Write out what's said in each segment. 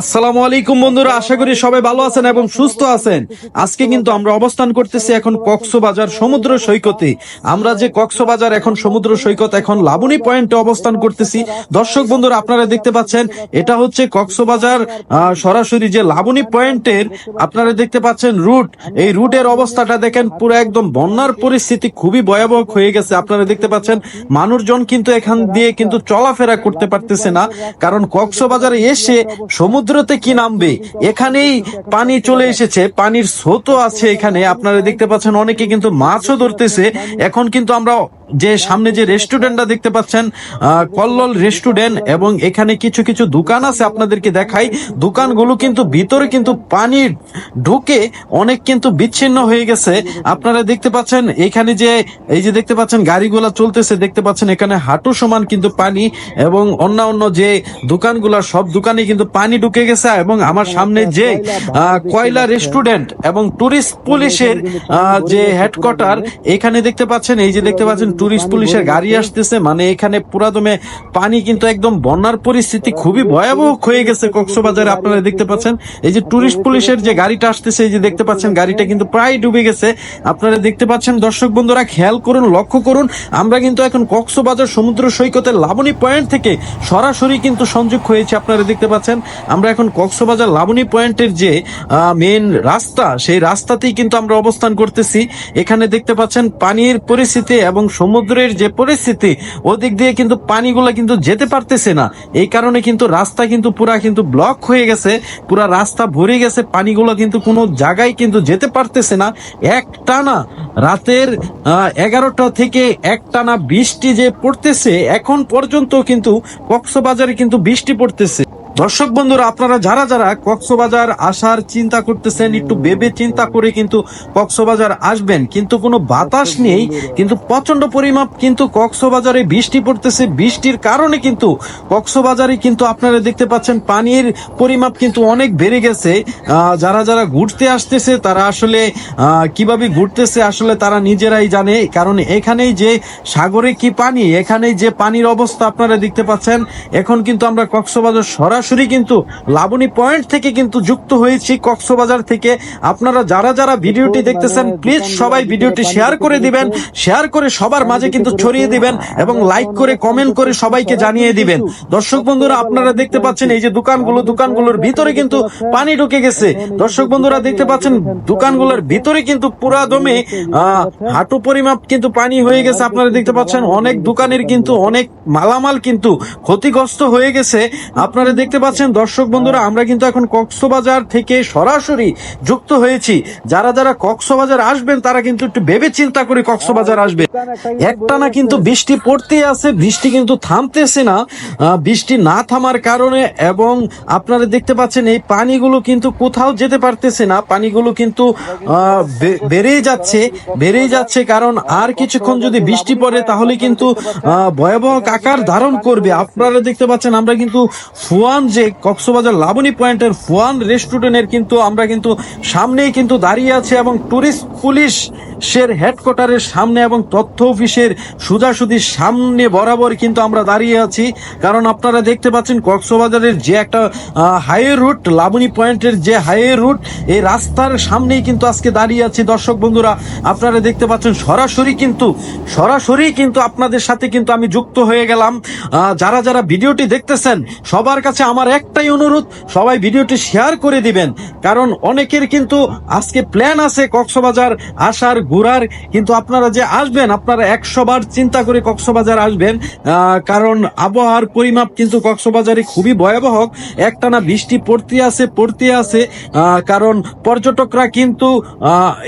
আসসালামু আলাইকুম বন্ধুরা, আশা করি সবাই ভালো আছেন এবং সুস্থ আছেন। আজকে কিন্তু আমরা অবস্থান করতেছি এখন কক্সবাজার সমুদ্র সৈকতে। আমরা যে কক্সবাজার এখন সমুদ্র সৈকত এখন লাবণী পয়েন্টে অবস্থান করতেছি। দর্শক বন্ধুরা, আপনারা দেখতে পাচ্ছেন, এটা হচ্ছে কক্সবাজার সরাসরি যে লাবণী পয়েন্টের, আপনারা দেখতে পাচ্ছেন রুট। এই রুটের অবস্থাটা দেখেন, পুরো একদম বন্যার পরিস্থিতি খুবই ভয়াবহ হয়ে গেছে। আপনারা দেখতে পাচ্ছেন, মানুষজন কিন্তু এখান দিয়ে কিন্তু চলাফেরা করতে পারতেছে না। কারণ কক্সবাজারে এসে সমুদ্রতে কি নামবে? এখানেই পানি চলে এসেছে, পানির স্রোতও আছে এখানে। আপনারা দেখতে পাচ্ছেন অনেকে কিন্তু মাছও ধরতেছে। এখন কিন্তু আমরা যে সামনে যে রেস্টুরেন্টটা দেখতে পাচ্ছেন কল্লোল রেস্টুরেন্ট এবং এখানে কিছু কিছু দোকান আছে আপনাদেরকে দেখাই। দোকানগুলো কিন্তু ভিতরে কিন্তু পানি ঢুকে অনেক কিন্তু বিচ্ছিন্ন হয়ে গেছে। আপনারা দেখতে পাচ্ছেন এখানে যে, এই যে দেখতে পাচ্ছেন গাড়িগুলা চলতেছে, দেখতে পাচ্ছেন এখানে হাঁটু সমান কিন্তু পানি এবং অন্যান্য যে দোকানগুলা, সব দোকানে কিন্তু পানি ঢুকে গেছে এবং আমার সামনে যে কয়লা রেস্টুরেন্ট এবং টুরিস্ট পুলিশের যে হেডকোয়ার্টার, এখানে দেখতে পাচ্ছেন, এই যে দেখতে পাচ্ছেন টুরিস্ট পুলিশের গাড়ি আসতেছে মানে এখানে পুরাদমে পানি কিন্তু একদম বন্যার পরিস্থিতি খুবই ভয়াবহ হয়ে গেছে কক্সবাজারে আপনারা দেখতে পাচ্ছেন। এই যে টুরিস্ট পুলিশের যে গাড়িটা আসতেছে এই যে দেখতে পাচ্ছেন গাড়িটা কিন্তু প্রায় ডুবে গেছে। আপনারা দেখতে পাচ্ছেন দর্শক বন্ধুরা খেয়াল করুন লক্ষ্য করুন আমরা কিন্তু এখন কক্সবাজার সমুদ্র সৈকতের লাবণী পয়েন্ট থেকে সরাসরি কিন্তু সংযোগ হয়েছে আপনারা দেখতে পাচ্ছেন। আমরা এখন কক্সবাজার লাবণী পয়েন্টের যে মেন রাস্তা সেই রাস্তাতেই কিন্তু আমরা অবস্থান করতেছি। এখানে দেখতে পাচ্ছেন পানির পরিস্থিতি এবং সমুদ্রের যে পরিস্থিতি, ওদিক দিয়ে কিন্তু পানিগুলো কিন্তু যেতে পারতেছে না। এই কারণে কিন্তু রাস্তা কিন্তু পুরা কিন্তু ব্লক হয়ে গেছে, পুরা রাস্তা ভরে গেছে, পানিগুলো কিন্তু কোনো জায়গায় কিন্তু যেতে পারতেছে না। এক টানা রাতের এগারোটা থেকে এক টানা বৃষ্টি যে পড়তেছে, এখন পর্যন্ত কিন্তু কক্সবাজারে কিন্তু বৃষ্টি পড়তেছে। দর্শক বন্ধুরা, আপনারা যারা যারা কক্সবাজার আসার চিন্তা করতেছেন, একটু ভেবে চিন্তা করে কিন্তু কক্সবাজার আসবেন, কিন্তু কোনো বাতাস নেই, কিন্তু প্রচণ্ড পরিমাপ কিন্তু কক্সবাজারে বৃষ্টি পড়তেছে। বৃষ্টির কারণে কিন্তু কক্সবাজারে কিন্তু আপনারা দেখতে পাচ্ছেন পানির পরিমাপ কিন্তু অনেক বেড়ে গেছে। যারা যারা ঘুরতে আসতেছে, তারা আসলে কীভাবে ঘুরতেছে আসলে তারা নিজেরাই জানে কারণ এখানেই যে সাগরে কি পানি, এখানেই যে পানির অবস্থা আপনারা দেখতে পাচ্ছেন, এখন কিন্তু আমরা কক্সবাজার সরাসরি কিন্তু লাবণী পয়েন্ট থেকে কিন্তু যুক্ত হয়েছি কক্সবাজার থেকে। আপনারা যারা যারা ভিডিওটি দেখতেছেন প্লিজ সবাই ভিডিওটি শেয়ার করে দিবেন শেয়ার করে সবার মাঝে কিন্তু ছড়িয়ে দিবেন এবং লাইক করে কমেন্ট করে সবাইকে জানিয়ে দিবেন। দর্শক বন্ধুরা আপনারা দেখতে পাচ্ছেন এই যে দোকানগুলো দোকানগুলোর ভিতরে কিন্তু পানি ঢুকে গেছে। দর্শক বন্ধুরা দেখতে পাচ্ছেন দোকানগুলোর ভিতরে কিন্তু পুরা দমে আহ, হাঁটু পরিমাপ কিন্তু পানি হয়ে গেছে। আপনারা দেখতে পাচ্ছেন অনেক দোকানের কিন্তু অনেক মালামাল কিন্তু ক্ষতিগ্রস্ত হয়ে গেছে। আপনারা দেখতে পাচ্ছেন দর্শক বন্ধুরা, আমরা কিন্তু এখন কক্সবাজার থেকে সরাসরি যুক্ত হয়েছি। যারা যারা কক্সবাজার আসবেন, তারা কিন্তু একটু ভেবে চিন্তা করে কক্সবাজার আসবে। একটানা কিন্তু বৃষ্টি পড়তে আছে, বৃষ্টি কিন্তু থামতেছে না। বৃষ্টি না থামার কারণে এবং আপনারা দেখতে পাচ্ছেন এই পানিগুলো কিন্তু কোথাও যেতে পারতেছে না। পানিগুলো কিন্তু বেড়েই যাচ্ছে বেড়েই যাচ্ছে কারণ আর কিছুক্ষণ যদি বৃষ্টি পড়ে, তাহলে কিন্তু ভয়াবহ আকার ধারণ করবে। আপনারা দেখতে পাচ্ছেন, আমরা কিন্তু ফুয়ান যে কক্সবাজার লাবণী পয়েন্টের ফুয়ান রেস্টুরেন্টের কিন্তু আমরা কিন্তু সামনেই কিন্তু দাঁড়িয়ে আছে এবং টুরিস্ট পুলিশ সের হেডকোয়ার্টারের সামনে এবং তথ্য অফিসের সোজাসুদির সামনে বরাবর কিন্তু আমরা দাঁড়িয়ে আছি। কারণ আপনারা দেখতে পাচ্ছেন কক্সবাজারের যে একটা হাইওয়ে রুট লাবণী পয়েন্টের যে হাইওয়ে রুট এই রাস্তার সামনেই কিন্তু আজকে দাঁড়িয়ে আছি। দর্শক বন্ধুরা, আপনারা দেখতে পাচ্ছেন সরাসরি কিন্তু সরাসরি কিন্তু আপনাদের সাথে কিন্তু আমি যুক্ত হয়ে গেলাম। যারা যারা ভিডিওটি দেখতেছেন, সবার কাছে আমার একটাই অনুরোধ, সবাই ভিডিওটি শেয়ার করে দিবেন। কারণ অনেকের কিন্তু আজকে প্ল্যান আছে কক্সবাজার আসার, ঘোরার। কিন্তু আপনারা যে আসবেন, আপনারা একশো বার চিন্তা করে কক্সবাজার আসবেন। কারণ আবহাওয়ার পরিমাপ কিন্তু কক্সবাজারে খুবই ভয়াবহ। একটানা বৃষ্টি পড়তে আছে পড়তে আছে। কারণ পর্যটকরা কিন্তু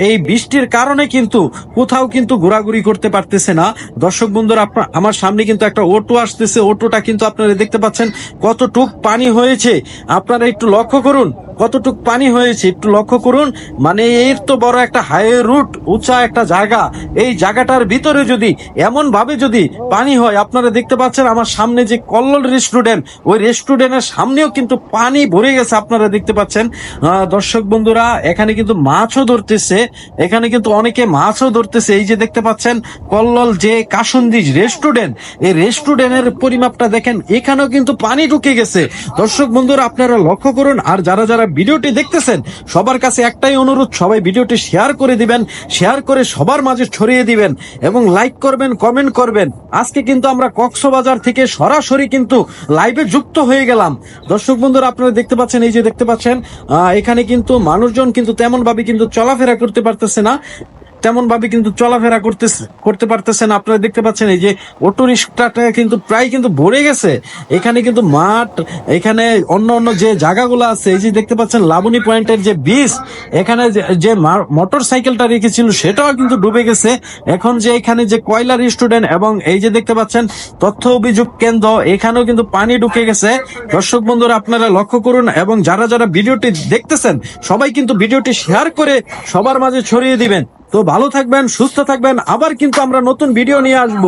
এই বৃষ্টির কারণে কিন্তু কোথাও কিন্তু ঘোরাঘুরি করতে পারতেছে না। দর্শক বন্ধুরা আমার সামনে কিন্তু একটা অটো আসতেছে। অটোটা কিন্তু আপনারা দেখতে পাচ্ছেন কতটুক পানি হয়েছে আপনারা একটু লক্ষ্য করুন। কতটুক পানি হয়েছে একটু লক্ষ্য করুন। মানে এর তো বড় একটা হাই রুট উঁচা একটা জায়গা। এই জায়গাটার ভিতরে যদি এমন ভাবে যদি পানি হয়, আপনারা দেখতে পাচ্ছেন আমার সামনে যে কল্লোল রেস্টুরেন্ট ওই রেস্টুরেন্টের সামনেও কিন্তু পানি ভরে গেছে, আপনারা দেখতে পাচ্ছেন। দর্শক বন্ধুরা, এখানে কিন্তু মাছও ধরতেছে, এখানে কিন্তু অনেকে মাছও ধরতেছে। এই যে দেখতে পাচ্ছেন, কল্লোল যে কাসন্দিজ রেস্টুরেন্ট এই রেস্টুরেন্টের পরিমাপটা দেখেন, এখানেও কিন্তু পানি ঢুকে গেছে। দর্শক বন্ধুরা, আপনারা লক্ষ্য করুন, আর যারা যারা ভিডিওটি দেখতেছেন, সবার কাছে একটাই অনুরোধ, সবাই ভিডিওটি শেয়ার করে দিবেন, শেয়ার করে সবার মাঝে ছড়িয়ে দিবেন এবং লাইক করবেন, কমেন্ট করবেন। আজকে কিন্তু আমরা কক্সবাজার থেকে সরাসরি কিন্তু লাইভে যুক্ত হয়ে গেলাম। দর্শক বন্ধুরা, আপনারা দেখতে পাচ্ছেন, এই যে দেখতে পাচ্ছেন এখানে কিন্তু মানুষজন কিন্তু তেমন ভাবে কিন্তু চলাফেরা করতে পারতেছে না। তেমন ভাবে কিন্তু চলাফেরা করতেছে, করতে পারতেছেন আপনারা দেখতে পাচ্ছেন এই যে অটো রিক্সাটা কিন্তু প্রায় কিন্তু ভরে গেছে। এখানে কিন্তু মাঠ, এখানে অন্য অন্য যে জায়গাগুলো আছে, এই যে দেখতে পাচ্ছেন লাবণী পয়েন্টের যে বীজ এখানে যে- যে মোটর সাইকেলটা রেখেছিল, সেটাও কিন্তু ডুবে গেছে। এখন যে এখানে যে কয়লার স্টুডেন্ট এবং এই যে দেখতে পাচ্ছেন তথ্য অভিযোগ কেন্দ্র, এখানেও কিন্তু পানি ঢুকে গেছে। দর্শক বন্ধুরা, আপনারা লক্ষ্য করুন এবং যারা যারা ভিডিওটি দেখতেছেন, সবাই কিন্তু ভিডিওটি শেয়ার করে সবার মাঝে ছড়িয়ে দিবেন। তো ভালো থাকবেন সুস্থ থাকবেন। আবার কিন্তু আমরা নতুন ভিডিও নিয়ে আসব।